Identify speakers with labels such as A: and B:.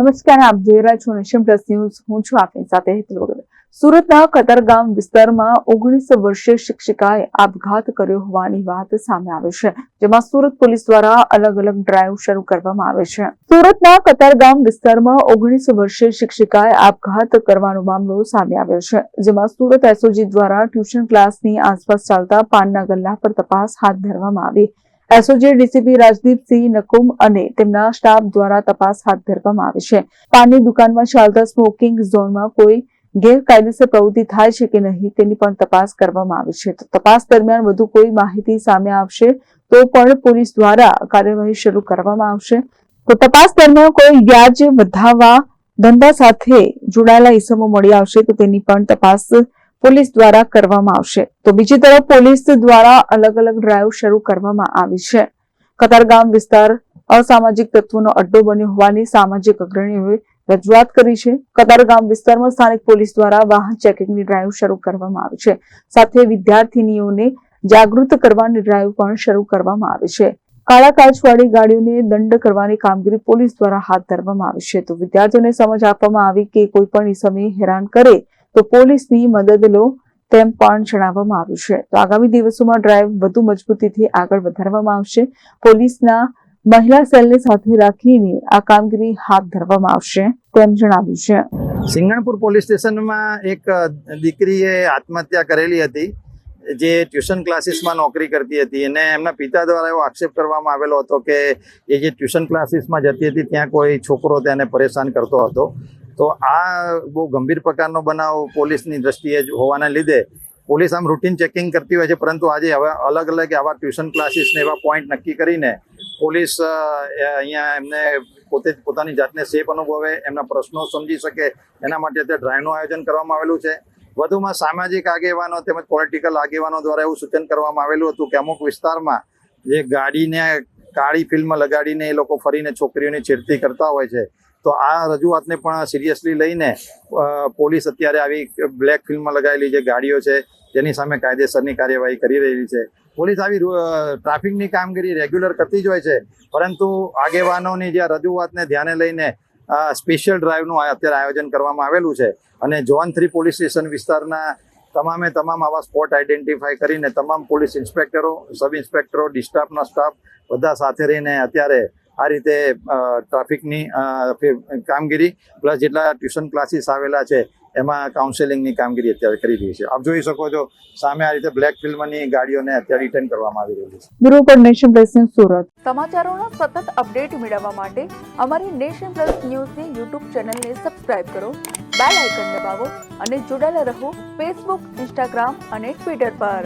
A: નમસ્કાર, આપ જોઈ રહ્યા છો નેશન પ્લસ ન્યૂઝ. હું છું આપની સાથે હેતલ વગર. સુરતના કતારગામ વિસ્તારમાં ઓગણીસ વર્ષીય શિક્ષિકાએ આપઘાત કર્યો હોવાની વાત સામે આવી છે, જેમાં સુરત પોલીસ દ્વારા અલગ અલગ ડ્રાઈવ શરૂ કરવામાં આવે છે. સુરતના કતારગામ વિસ્તારમાં ઓગણીસ વર્ષીય શિક્ષિકાએ આપઘાત કરવાનો મામલો સામે આવ્યો છે, જેમાં સુરત એસઓજી દ્વારા ટ્યુશન ક્લાસની આસપાસ ચાલતા પાનના ગલ્લા પર તપાસ હાથ ધરવામાં આવી. એસઓજી ડીસીપી રાજદીપસિંહ નકુમ અને તેમના સ્ટાફ દ્વારા તપાસ હાથ ધરવામાં આવી છે. પાનની દુકાનમાં ચાલતા સ્મોકિંગ ઝોનમાં કોઈ ગેરકાયદેસર પ્રવૃત્તિ થાય છે કે નહીં, તેની પણ તપાસ કરવામાં આવી છે. તપાસ દરમિયાન વધુ કોઈ માહિતી સામે આવશે તો પણ પોલીસ દ્વારા કાર્યવાહી શરૂ કરવામાં આવશે. તો તપાસ દરમિયાન કોઈ વ્યાજ વધારવા ધંધા સાથે જોડાયેલા ઇસમો મળી આવશે તો તેની પણ તપાસ પોલીસ દ્વારા કરવામાં આવશે. તો બીજી તરફ પોલીસ દ્વારા અલગ અલગ ડ્રાઈવ શરૂ કરવામાં આવી છે. કતારગામ વિસ્તાર અસામાજિક તત્વોનો અડ્ડો બન્યો હોવાની સામાજિક અગ્રણીઓએ રજૂઆત કરી છે. કતારગામ વિસ્તારમાં સ્થાનિક પોલીસ દ્વારા વાહન ચેકિંગની ડ્રાઈવ શરૂ કરવામાં આવી છે. સાથે વિદ્યાર્થીનીઓને જાગૃત કરવાની ડ્રાઈવ પણ શરૂ કરવામાં આવી છે. કાળા કાચવાળી ગાડીઓને દંડ કરવાની કામગીરી પોલીસ દ્વારા હાથ ધરવામાં આવી છે. તો વિદ્યાર્થીઓને સમજ આપવામાં આવી કે કોઈ પણ સમયે હેરાન કરે તો પોલીસની મદદ લો તેમ પણ જણાવવામાં આવ્યું છે. તો આગામી દિવસોમાં ડ્રાઈવ વધુ મજબૂતીથી આગળ વધારવામાં આવશે. પોલીસના મહિલા સેલને સાથે રાખીને આ કામગીરી હાથ ધરવામાં આવશે તેમ જણાવ્યું છે.
B: સિંગણપુર પોલીસ સ્ટેશનમાં એક દીકરીએ આત્મહત્યા કરેલી હતી, જે ટ્યુશન ક્લાસીસમાં નોકરી કરતી હતી. અને એમના પિતા દ્વારા એવો આક્ષેપ કરવામાં આવેલો હતો કે એ જે ટ્યુશન ક્લાસીસમાં જતી હતી, ત્યાં કોઈ છોકરો તેને પરેશાન કરતો હતો. તો આ બહુ ગંભીર પ્રકારનો બનાવ પોલીસની દ્રષ્ટિએ જ હોવાના લીધે પોલીસ આમ રૂટીન ચેકિંગ કરતી હોય છે, પરંતુ આજે હવે અલગ અલગ આવા ટ્યુશન ક્લાસીસને એવા પોઈન્ટ નક્કી કરીને પોલીસ અહીંયા એમને પોતે પોતાની જાતને સેફ અનુભવે, એમના પ્રશ્નો સમજી શકે, એના માટે અત્યારે ડ્રાઈવનું આયોજન કરવામાં આવેલું છે. વધુમાં સામાજિક આગેવાનો તેમજ પોલિટિકલ આગેવાનો દ્વારા એવું સૂચન કરવામાં આવેલું હતું કે અમુક વિસ્તારમાં જે ગાડીને કાળી ફિલ્મ લગાડીને એ લોકો ફરીને છોકરીઓની છેડતી કરતા હોય છે. તો આ રજૂઆતને પણ સિરિયસલી લઈને પોલીસ અત્યારે આવી બ્લેક ફિલ્મમાં લગાવેલી જે ગાડીઓ છે તેની સામે કાયદેસરની કાર્યવાહી કરી રહેલી છે. પોલીસ આવી ટ્રાફિકની કામગીરી રેગ્યુલર કરતી જ હોય છે, પરંતુ આગેવાનોની જે રજૂઆતને ધ્યાને લઈને સ્પેશિયલ ડ્રાઈવનું અત્યારે આયોજન કરવામાં આવેલું છે. અને ઝોન થ્રી પોલીસ સ્ટેશન વિસ્તારના તમામે તમામ આવા સ્પોટ આઈડેન્ટિફાઈ કરીને તમામ પોલીસ ઇન્સ્પેક્ટરો, સબ ઇન્સ્પેક્ટરો, ડિસ્ટાફના સ્ટાફ બધા સાથે રહીને અત્યારે આ રીતે ટ્રાફિકની કામગીરી પ્લસ જેટલા ટ્યુશન ક્લાસીસ આવેલા છે એમાં કાઉન્સેલિંગની કામગીરી અત્યારે કરી રહી છે. આપ જોઈ શકો છો સામે આ રીતે બ્લેક ફિલ્મની ગાડીઓને અત્યારે રિટર્ન કરવામાં આવી રહી છે.
A: Bureau for Nation Plus Surat.
C: સમાચારોના સતત અપડેટ મેળવવા માટે અમારી નેશન પ્લસ ન્યૂઝની યુટ્યુબ ચેનલને સબસ્ક્રાઇબ કરો બેલ આઇકન દબાવો અને જોડાયેલા રહો ફેસબુક ઇન્સ્ટાગ્રામ અને ટ્વિટર પર.